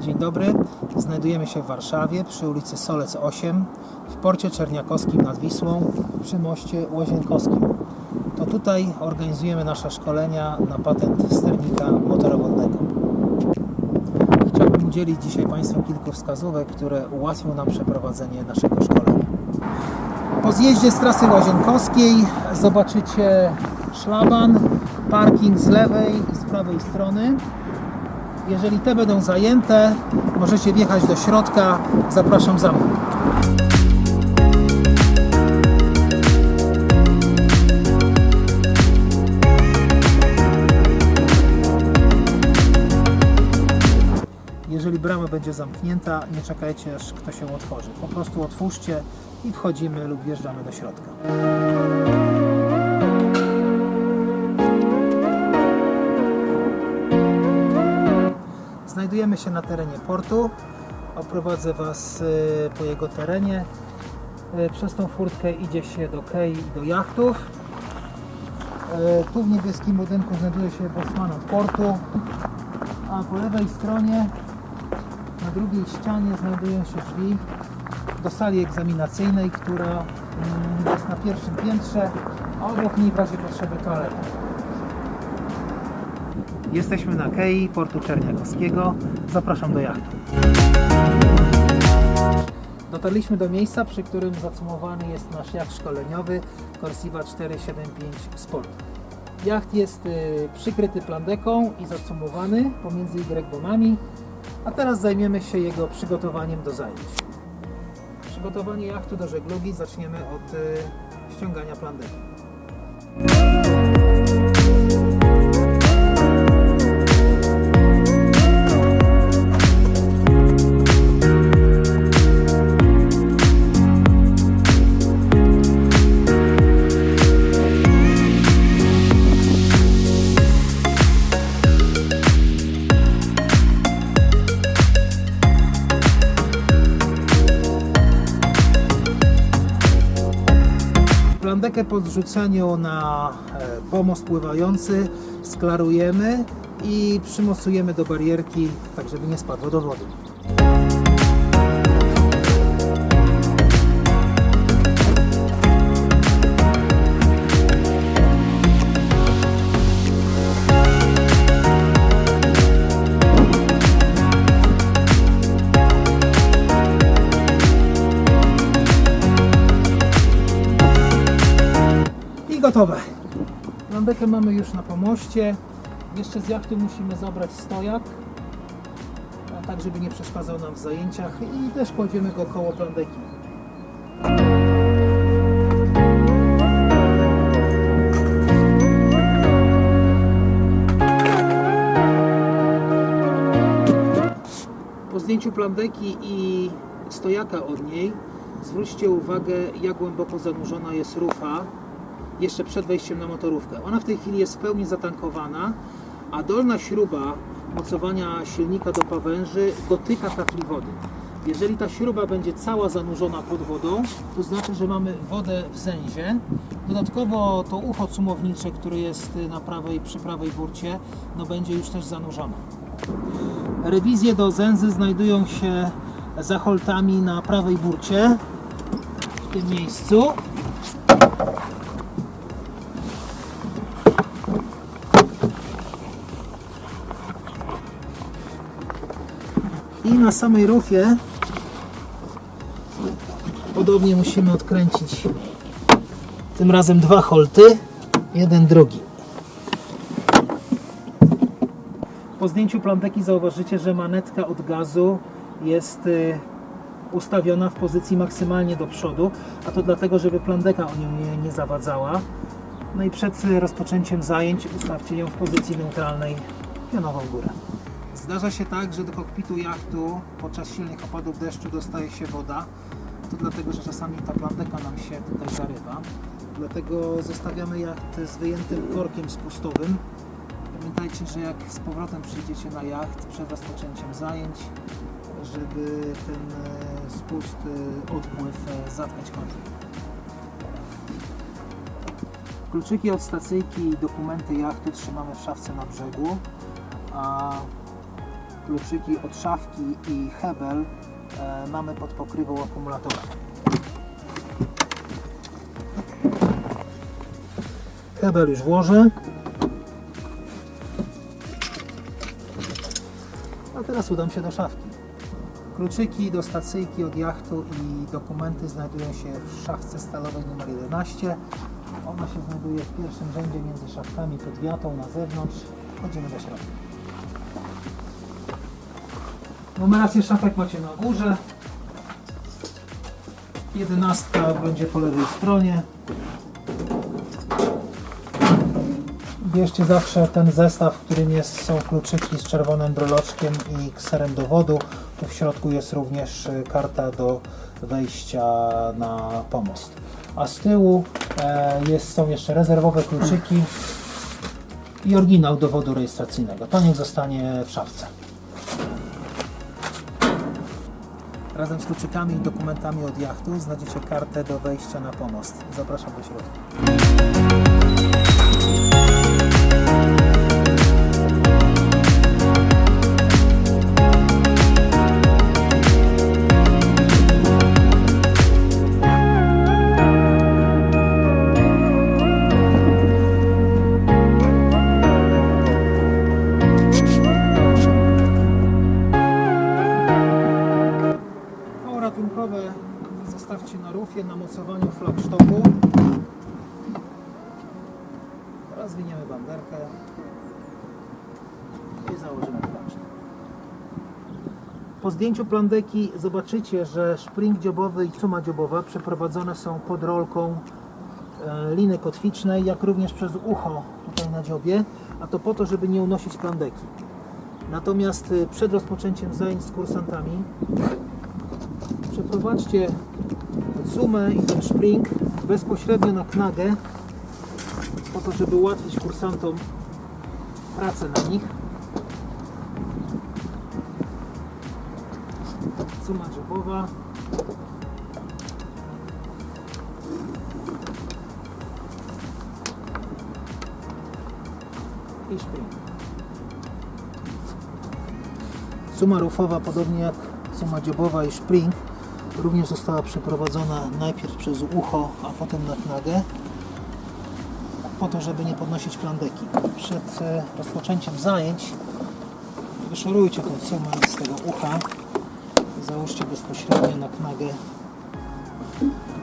Dzień dobry. Znajdujemy się w Warszawie przy ulicy Solec 8 w porcie Czerniakowskim nad Wisłą przy moście Łazienkowskim. To tutaj organizujemy nasze szkolenia na patent sternika motorowodnego. Chciałbym udzielić dzisiaj Państwu kilku wskazówek, które ułatwią nam przeprowadzenie naszego szkolenia. Po zjeździe z trasy Łazienkowskiej zobaczycie szlaban, parking z lewej i z prawej strony. Jeżeli te będą zajęte, możecie wjechać do środka. Zapraszam za mną. Jeżeli brama będzie zamknięta, nie czekajcie aż kto się otworzy. Po prostu otwórzcie i wchodzimy lub wjeżdżamy do środka. Znajdujemy się na terenie portu. Oprowadzę Was y, po jego terenie. Y, Przez tą furtkę idzie się do kei i do jachtów. Y, Tu w niebieskim budynku znajduje się bosmanat portu, a po lewej stronie na drugiej ścianie znajdują się drzwi do sali egzaminacyjnej, która mm, jest na pierwszym piętrze, a obok niej w razie potrzeby toaleta. Jesteśmy na kei portu Czerniakowskiego. Zapraszam do jachtu. Dotarliśmy do miejsca, przy którym zacumowany jest nasz jacht szkoleniowy Corsiva 475 Sport. Jacht jest y, przykryty plandeką i zacumowany pomiędzy Y-bomami, a teraz zajmiemy się jego przygotowaniem do zajęć. Przygotowanie jachtu do żeglugi zaczniemy od y, ściągania plandeki. Plandekę po zrzuceniu na e, pomost pływający sklarujemy i przymocujemy do barierki, tak żeby nie spadło do wody. Plandekę mamy już na pomoście. Jeszcze z jachtu musimy zabrać stojak, tak żeby nie przeszkadzał nam w zajęciach i też kładziemy go koło plandeki. Po zdjęciu plandeki i stojaka od niej zwróćcie uwagę jak głęboko zanurzona jest rufa jeszcze przed wejściem na motorówkę. Ona w tej chwili jest w pełni zatankowana, a dolna śruba mocowania silnika do pawęży dotyka tafli wody. Jeżeli ta śruba będzie cała zanurzona pod wodą, to znaczy, że mamy wodę w zęzie. Dodatkowo to ucho cumownicze, które jest na prawej, przy prawej burcie, no będzie już też zanurzone. Rewizje do zęzy znajdują się za holtami na prawej burcie, w tym miejscu. Na samej rufie podobnie musimy odkręcić tym razem dwa holty, jeden drugi. Po zdjęciu planteki zauważycie, że manetka od gazu jest y, ustawiona w pozycji maksymalnie do przodu, a to dlatego, żeby plandeka o nią nie, nie zawadzała. No i przed rozpoczęciem zajęć ustawcie ją w pozycji neutralnej pionową górę. Zdarza się tak, że do kokpitu jachtu podczas silnych opadów deszczu dostaje się woda. To dlatego, że czasami ta plandeka nam się tutaj zarywa. Dlatego zostawiamy jacht z wyjętym korkiem spustowym. Pamiętajcie, że jak z powrotem przyjdziecie na jacht przed rozpoczęciem zajęć, żeby ten e, spust, e, odpływ e, zatkać korkiem. Kluczyki od stacyjki i dokumenty jachty trzymamy w szafce na brzegu, a kluczyki od szafki i hebel e, mamy pod pokrywą akumulatora. Hebel już włożę. A teraz udam się do szafki. Kluczyki do stacyjki od jachtu i dokumenty znajdują się w szafce stalowej numer 11. Ona się znajduje w pierwszym rzędzie między szafkami pod wiatą na zewnątrz. Chodzimy do środka. Numerację szafek macie na górze. Jedenastka będzie po lewej stronie. Bierzcie zawsze ten zestaw, w którym jest, są kluczyki z czerwonym broloczkiem i kserem dowodu. Tu w środku jest również y, karta do wejścia na pomost. A z tyłu e, jest, są jeszcze rezerwowe kluczyki i oryginał dowodu rejestracyjnego. To niech zostanie w szafce. Razem z kluczykami i dokumentami od jachtu znajdziecie kartę do wejścia na pomost. Zapraszam do środka. Po zdjęciu plandeki zobaczycie, że szpring dziobowy i cuma dziobowa przeprowadzone są pod rolką e, liny kotwicznej, jak również przez ucho tutaj na dziobie, a to po to, żeby nie unosić plandeki. Natomiast e, przed rozpoczęciem zajęć z kursantami przeprowadźcie sumę i ten spring bezpośrednio na knagę po to, żeby ułatwić kursantom pracę na nich. Suma drzewowa. I spring. Suma rufowa, podobnie jak suma dziobowa i spring, również została przeprowadzona najpierw przez ucho, a potem na knagę, po to, żeby nie podnosić plandeki. Przed e, rozpoczęciem zajęć wyszorujcie tą sumę z tego ucha załóżcie bezpośrednio na knagę,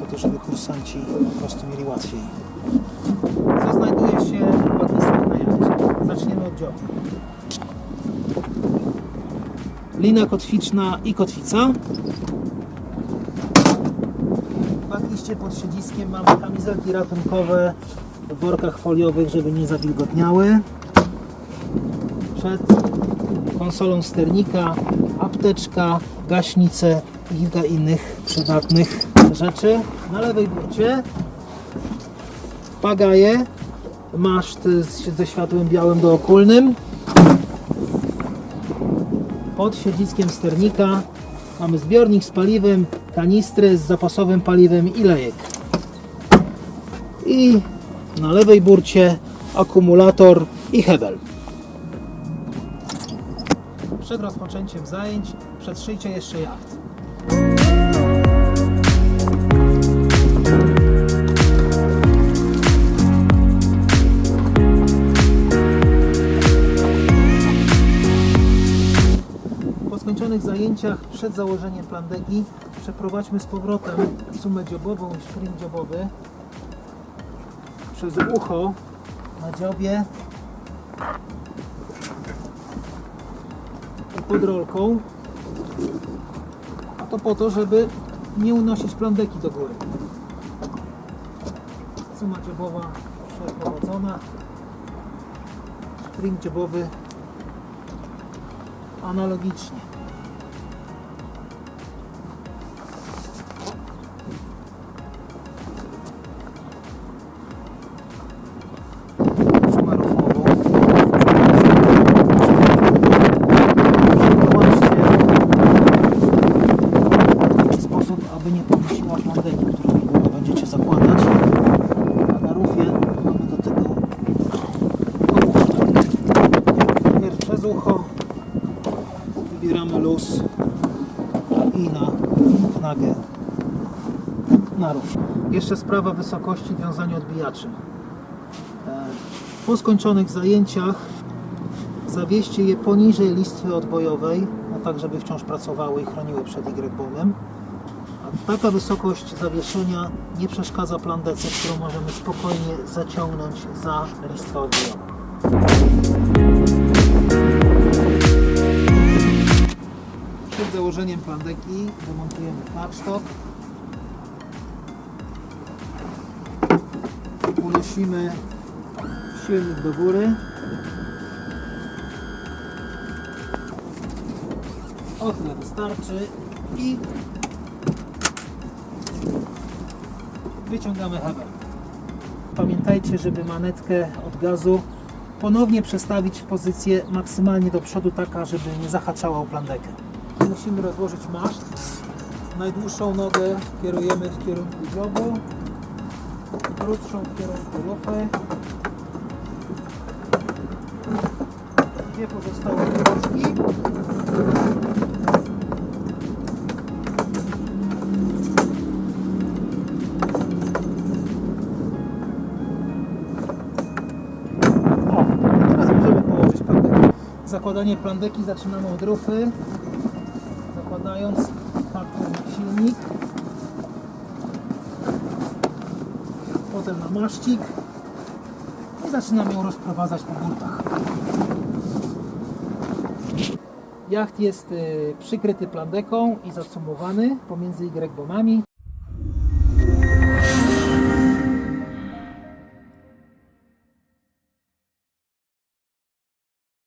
po to, żeby kursanci po prostu mieli łatwiej. Co znajduje się w ładnistach na jachcie? Zaczniemy od dziobu. Lina kotwiczna i kotwica. W bakliście pod siedziskiem mamy kamizelki ratunkowe w workach foliowych, żeby nie zawilgotniały. Przed konsolą sternika apteczka, gaśnice i kilka innych przydatnych rzeczy. Na lewej burcie pagaje, maszt ze światłem białym dookulnym. Pod siedziskiem sternika mamy zbiornik z paliwem, kanistry z zapasowym paliwem i lejek. I na lewej burcie akumulator i hebel. Przed rozpoczęciem zajęć przetrzyjcie jeszcze jacht. Po skończonych zajęciach przed założeniem plandeki przeprowadźmy z powrotem sumę dziobową i szpring dziobowy przez ucho na dziobie pod rolką. To po to, żeby nie unosić plandeki do góry. Suma dziobowa przeprowadzona. Spring dziobowy analogicznie. Jeszcze sprawa wysokości wiązania odbijaczy. E, Po skończonych zajęciach zawieźcie je poniżej listwy odbojowej, no tak żeby wciąż pracowały i chroniły przed Y-bombem. A taka wysokość zawieszenia nie przeszkadza plandece, którą możemy spokojnie zaciągnąć za listwę odbojową. Przed założeniem plandeki demontujemy flagstock. Unosimy silnik do góry. O wystarczy i wyciągamy hebel. Pamiętajcie, żeby manetkę od gazu ponownie przestawić w pozycję maksymalnie do przodu, taka, żeby nie zahaczała o plandekę. Musimy rozłożyć maszt. Najdłuższą nogę kierujemy w kierunku dziobu, krótszą w kierunku lufy. Dwie pozostałe kierunki. O, teraz możemy położyć plandekę. Zakładanie plandeki zaczynamy od rufy, zakładając na silnik, potem na maszcik i zaczynamy ją rozprowadzać po burtach. Jacht jest y, przykryty plandeką i zacumowany pomiędzy Y-bomami.